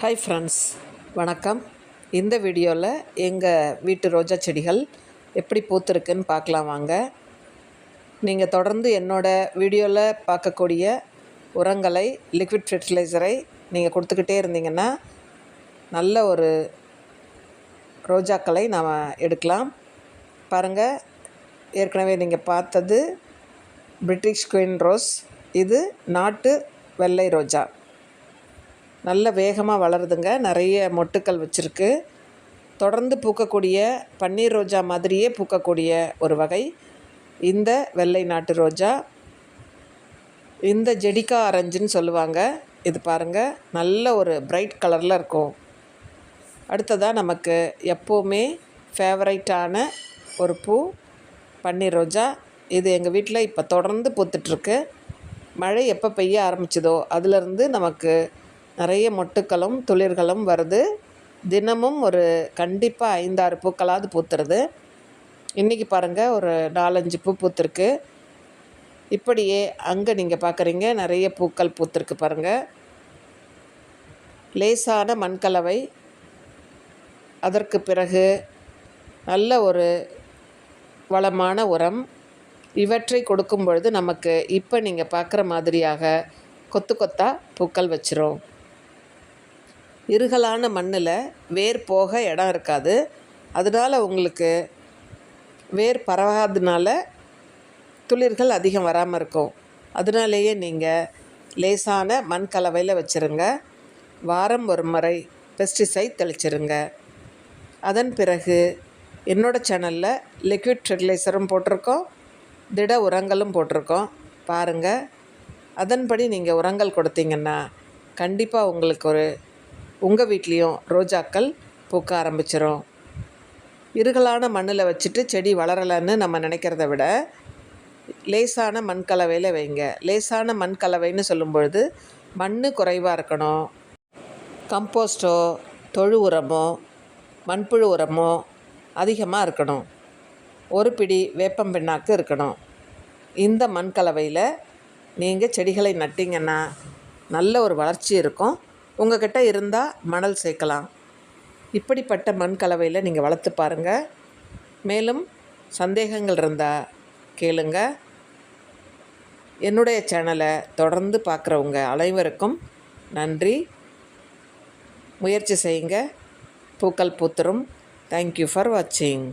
Hi friends வணக்கம். இந்த வீடியோவில் எங்கள் வீட்டு ரோஜா செடிகள் எப்படி பூத்துருக்குன்னு பார்க்கலாம் வாங்க. நீங்கள் தொடர்ந்து என்னோடய வீடியோவில் பார்க்கக்கூடிய உரங்களை லிக்விட் ஃபெர்டிலைசரை நீங்கள் கொடுத்துக்கிட்டே இருந்தீங்கன்னா நல்ல ஒரு ரோஜாக்களை நாம் எடுக்கலாம். பாருங்கள் ஏற்கனவே நீங்கள் பார்த்தது பிரிட்டிஷ் குயின் ரோஸ் இது நாட்டு வெள்ளை ரோஜா. நல்ல வேகமாக வளருதுங்க. நிறைய மொட்டுக்கள் வச்சுருக்கு. தொடர்ந்து பூக்கக்கூடிய பன்னீர் ரோஜா மாதிரியே பூக்கக்கூடிய ஒரு வகை. இந்த வெள்ளை நாட்டு ரோஜா. இந்த ஜெடிகா ஆரஞ்சுன்னு சொல்லுவாங்க. இது பாருங்கள் நல்ல ஒரு பிரைட் கலரில் இருக்கும். அடுத்ததாக நமக்கு எப்போவுமே ஃபேவரைட்டான ஒரு பூ பன்னீர் ரோஜா. இது எங்கள் வீட்டில் இப்போ தொடர்ந்து பூத்துட்ருக்கு மழை எப்போ பெய்ய ஆரம்பிச்சதோ அதுலேருந்து நமக்கு நிறைய மொட்டுக்களும் துளிர்களும் வருது. தினமும் ஒரு கண்டிப்பாக ஐந்தாறு பூக்களாவது பூத்துருது. இன்றைக்கி பாருங்கள் ஒரு நாலஞ்சு பூ பூத்துருக்கு. இப்படியே அங்கே நீங்கள் பார்க்குறீங்க நிறைய பூக்கள் பூத்துருக்கு பாருங்கள் லேசான மண்கலவை. அதற்கு பிறகு நல்ல ஒரு வளமான உரம். இவற்றை கொடுக்கும் பொழுது நமக்கு இப்போ நீங்கள் பார்க்குற மாதிரியாக கொத்து கொத்தாக பூக்கள் வச்சிரும். இருகலான மண்ணில் வேர் போக இடம் இருக்காது. அதனால் உங்களுக்கு வேர் பரவாதனால துளிர்கள் அதிகம் வராமல் இருக்கும். அதனாலேயே நீங்கள் லேசான மண் கலவையில் வச்சுருங்க. வாரம் ஒரு முறை பெஸ்டிசைட் தெளிச்சிருங்க. அதன் பிறகு என்னோடய சேனலில் லிக்விட் ஃபெர்டிலைசரும் போட்டிருக்கோம். திட உரங்களும் போட்டிருக்கோம். பாருங்கள் அதன்படி நீங்கள் உரங்கள் கொடுத்தீங்கன்னா கண்டிப்பாக உங்களுக்கு ஒரு உங்கள் வீட்லேயும் ரோஜாக்கள் பூக்க ஆரம்பிச்சிரும். இருகலான மண்ணில் வச்சுட்டு செடி வளரலைன்னு நம்ம நினைக்கிறத விட லேசான மண் கலவையில் வைங்க. லேசான மண் கலவைன்னு சொல்லும்பொழுது மண் குறைவாக இருக்கணும். கம்போஸ்டோ தொழு உரமோ மண்புழு உரமோ அதிகமாக இருக்கணும். ஒரு பிடி வேப்பம் பெண்ணாக்கு இருக்கணும். இந்த மண் கலவையில் நீங்கள் செடிகளை நட்டிங்கன்னா நல்ல ஒரு வளர்ச்சி இருக்கும். உங்கள்கிட்ட இருந்தால் மணல் சேர்க்கலாம். இப்படிப்பட்ட மண் கலவையில் நீங்கள் வளர்த்து பாருங்கள் மேலும் சந்தேகங்கள் இருந்தால் கேளுங்க. என்னுடைய சேனலை தொடர்ந்து பார்க்குறவங்க அனைவருக்கும் நன்றி. முயற்சி செய்யுங்க. பூக்கள் பூத்துரும். தேங்க்யூ ஃபார் வாட்சிங்